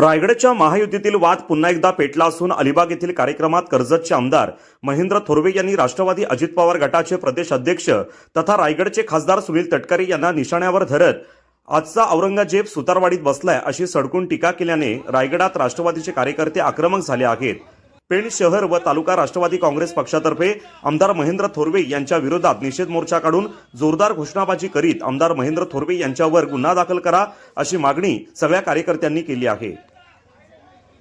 रायगडच्या महायुतीतील वाद पुन्हा एकदा पेटला असून अलिबाग येथील कार्यक्रमात कर्जतचे आमदार महेंद्र थोरवे यांनी राष्ट्रवादी अजित पवार गटाचे प्रदेश अध्यक्ष तथा रायगडचे खासदार सुनील तटकरे यांना निशाण्यावर धरत आजचा औरंगजेब सुतारवाडीत बसलाय अशी सडकून टीका केल्याने रायगडात राष्ट्रवादीचे कार्यकर्ते आक्रमक झाले आहेत. पेण शहर व तालुका राष्ट्रवादी काँग्रेस पक्षातर्फे आमदार महेंद्र थोरवे यांच्या विरोधात निषेध मोर्चा काढून जोरदार घोषणाबाजी करीत आमदार महेंद्र थोरवे यांच्यावर गुन्हा दाखल करा अशी मागणी सगळ्या कार्यकर्त्यांनी केली आहे.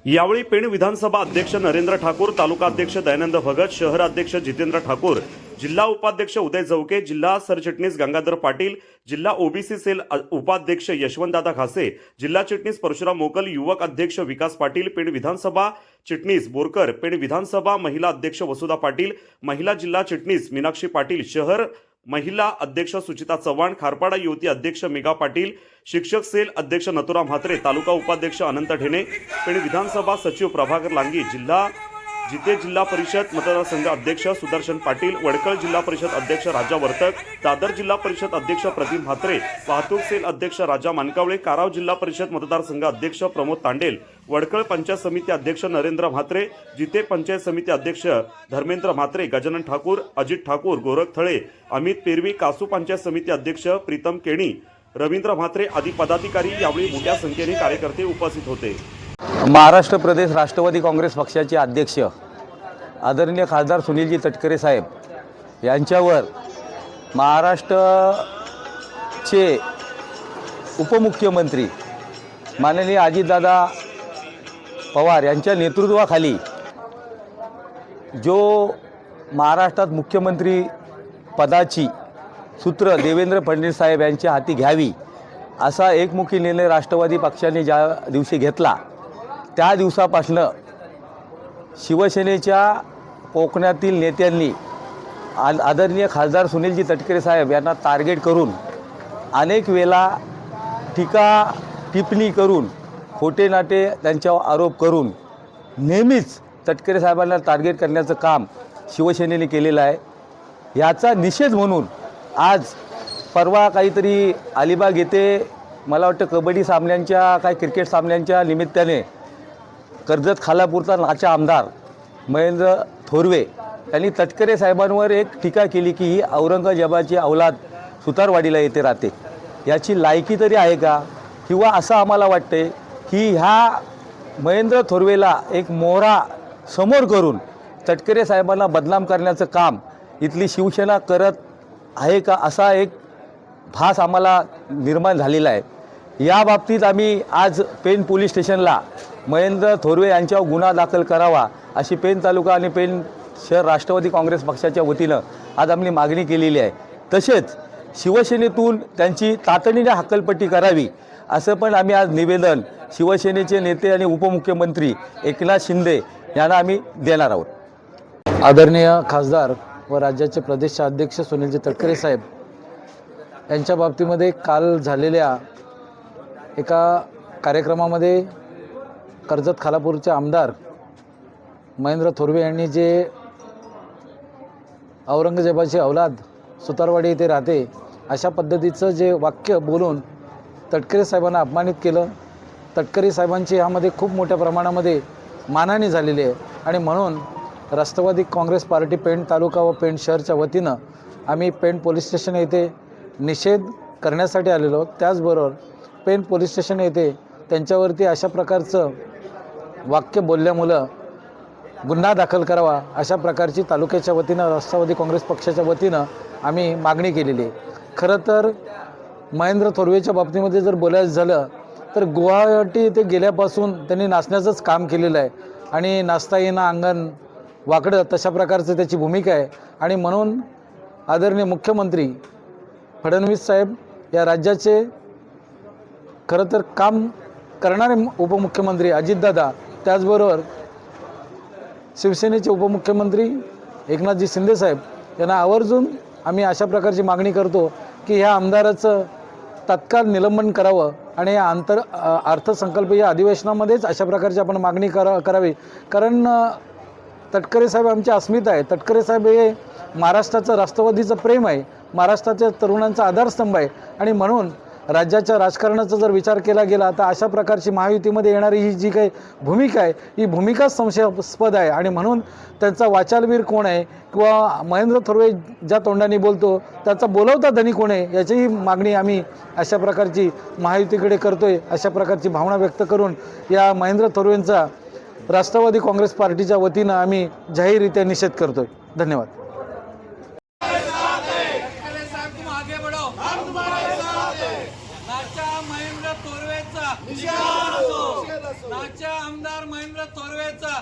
यावेळी पेण विधानसभा अध्यक्ष नरेंद्र ठाकूर तालुका अध्यक्ष दयानंद भगत शहर अध्यक्ष जितेंद्र ठाकूर जिल्हा उपाध्यक्ष उदय जवके जिल्हा सरचिटणीस गंगाधर पाटील जिल्हा ओबीसी सेल उपाध्यक्ष यशवंतदादा घासे जिल्हा चिटणीस परशुराम मोकल युवक अध्यक्ष विकास पाटील पेण विधानसभा चिटणीस बोरकर पेण विधानसभा महिला अध्यक्ष वसुधा पाटील महिला जिल्हा चिटणीस मीनाक्षी पाटील शहर महिला अध्यक्ष सुचिता चव्हाण खारपाडा युवती अध्यक्ष मेघा पाटील शिक्षक सेल अध्यक्ष नथुराम म्हात्रे तालुका उपाध्यक्ष अनंत ढेणे आणि विधानसभा सचिव प्रभाकर लांगी जिल्हा जिते जिल्हा परिषद मतदारसंघ अध्यक्ष सुदर्शन पाटील वडकळ जिल्हा परिषद अध्यक्ष राजा वर्तक दादर जिल्हा परिषद अध्यक्ष प्रदीप म्हात्रे वाहतूक सेल अध्यक्ष राजा मानकावळे काराव जिल्हा परिषद मतदारसंघ अध्यक्ष प्रमोद तांडेल वडकळ पंचायत समिती अध्यक्ष नरेंद्र म्हात्रे जिते पंचायत समिती अध्यक्ष धर्मेंद्र म्हात्रे गजानन ठाकूर अजित ठाकूर गोरख थळे अमित पेरवी कासू पंचायत समिती अध्यक्ष प्रीतम केणी रवींद्र म्हात्रे आदी पदाधिकारी यावेळी मोठ्या संख्येने कार्यकर्ते उपस्थित होते. महाराष्ट्र प्रदेश राष्ट्रवादी काँग्रेस पक्षाचे अध्यक्ष आदरणीय खासदार सुनीलजी तटकरे साहेब यांच्यावर महाराष्ट्रचे उपमुख्यमंत्री माननीय अजितदादा पवार यांच्या नेतृत्वाखाली जो महाराष्ट्रात मुख्यमंत्री पदाची सूत्र देवेंद्र फडणवीस साहेब यांच्या हाती घ्यावी असा एकमुखी निर्णय राष्ट्रवादी पक्षाने ज्या दिवशी घेतला त्या दिवसापासनं शिवसेनेच्या कोकणातील नेत्यांनी आ- आदरणीय खासदार सुनीलजी तटकरे साहेब यांना टार्गेट करून अनेक वेळा टीका टिप्पणी करून खोटे नाटे त्यांच्यावर आरोप करून नेहमीच तटकरे साहेबांना टार्गेट करण्याचं काम शिवसेनेने केलेलं आहे. याचा निषेध म्हणून आज परवा काहीतरी अलिबाग येथे मला वाटतं कबड्डी सामन्यांच्या काही क्रिकेट सामन्यांच्या निमित्ताने कर्जत खालापूरचा नाचा आमदार महेंद्र थोरवे यांनी तटकरे साहेबांवर एक टीका केली की ही औरंगजेबाची अवलाद सुतारवाडीला येथे राहते. याची लायकी तरी आहे का? किंवा असं आम्हाला वाटते की ह्या महेंद्र थोरवेला एक मोहरा समोर करून तटकरे साहेबांना बदनाम करण्याचं काम इथली शिवसेना करत आहे का असा एक भास आम्हाला निर्माण झालेला आहे. या बाबतीत आम्ही आज पेन पोलीस स्टेशनला महेंद्र थोरवे यांच्यावर गुन्हा दाखल करावा अशी पेन तालुका आणि पेन शहर राष्ट्रवादी काँग्रेस पक्षाच्या वतीनं आज आम्ही मागणी केलेली आहे. तसेच शिवसेनेतून त्यांची तातडीने हक्कलपट्टी करावी असं पण आम्ही आज निवेदन शिवसेनेचे नेते आणि उपमुख्यमंत्री एकनाथ शिंदे यांना आम्ही देणार आहोत. आदरणीय खासदार व राज्याचे प्रदेश अध्यक्ष सुनीलजी तटकरे साहेब यांच्या बाबतीमध्ये काल झालेल्या एका कार्यक्रमामध्ये कर्जत खालापूरचे आमदार महेंद्र थोरवे यांनी जे औरंगजेबाची औलाद सुतारवाडी येथे राहते अशा पद्धतीचं जे वाक्य बोलून तटकरे साहेबांना अपमानित केलं. तटकरे साहेबांची ह्यामध्ये खूप मोठ्या प्रमाणामध्ये मानहानी झालेली आहे. आणि म्हणून राष्ट्रवादी काँग्रेस पार्टी पेण तालुका व पेण शहरच्या वतीनं आम्ही पेण पोलीस स्टेशन येथे निषेध करण्यासाठी आलेलो त्याचबरोबर पेण पोलीस स्टेशन येथे त्यांच्यावरती अशा प्रकारचं वाक्य बोलल्यामुळं गुन्हा दाखल करावा अशा प्रकारची तालुक्याच्या वतीनं राष्ट्रवादी काँग्रेस पक्षाच्या वतीनं आम्ही मागणी केलेली आहे. खरं तर महेंद्र थोरवेच्या बाबतीमध्ये जर बोलायचं झालं तर गुवाहाटी येथे गेल्यापासून त्यांनी नाचण्याचंच काम केलेलं आहे. आणि नाचता येणं अंगण वाकडं तशा प्रकारचं त्याची भूमिका आहे. आणि म्हणून आदरणीय मुख्यमंत्री फडणवीस साहेब या राज्याचे खरं तर काम करणारे उपमुख्यमंत्री अजितदादा त्याचबरोबर शिवसेनेचे उपमुख्यमंत्री एकनाथजी शिंदेसाहेब यांना आवर्जून आम्ही अशा प्रकारची मागणी करतो की ह्या आमदाराचं तत्काळ निलंबन करावं आणि या आंतर अर्थसंकल्प अर्थसंकल्पीय अधिवेशनामध्येच अशा प्रकारची आपण मागणी करा करावी. कारण तटकरे साहेब आमची अस्मिता आहे तटकरे साहेब हे महाराष्ट्राचं राष्ट्रवादीचं प्रेम आहे. महाराष्ट्राच्या तरुणांचा आधारस्तंभ आहे. आणि म्हणून राज्याच्या राजकारणाचा जर विचार केला गेला तर अशा प्रकारची महायुतीमध्ये येणारी ही जी काही भूमिका आहे ही भूमिकाच संशयास्पद आहे. आणि म्हणून त्यांचा वाचालवीर कोण आहे किंवा महेंद्र थोरवे ज्या तोंडाने बोलतो त्याचा बोलवता धनी कोण आहे याचीही मागणी आम्ही अशा प्रकारची महायुतीकडे करतोय अशा प्रकारची भावना व्यक्त करून या महेंद्र थोरवेंचा राष्ट्रवादी काँग्रेस पार्टीच्या वतीनं आम्ही जाहीररित्या निषेध करतोय. धन्यवाद. तोरवेचा नाचा आमदार महेंद्र तोरवेचा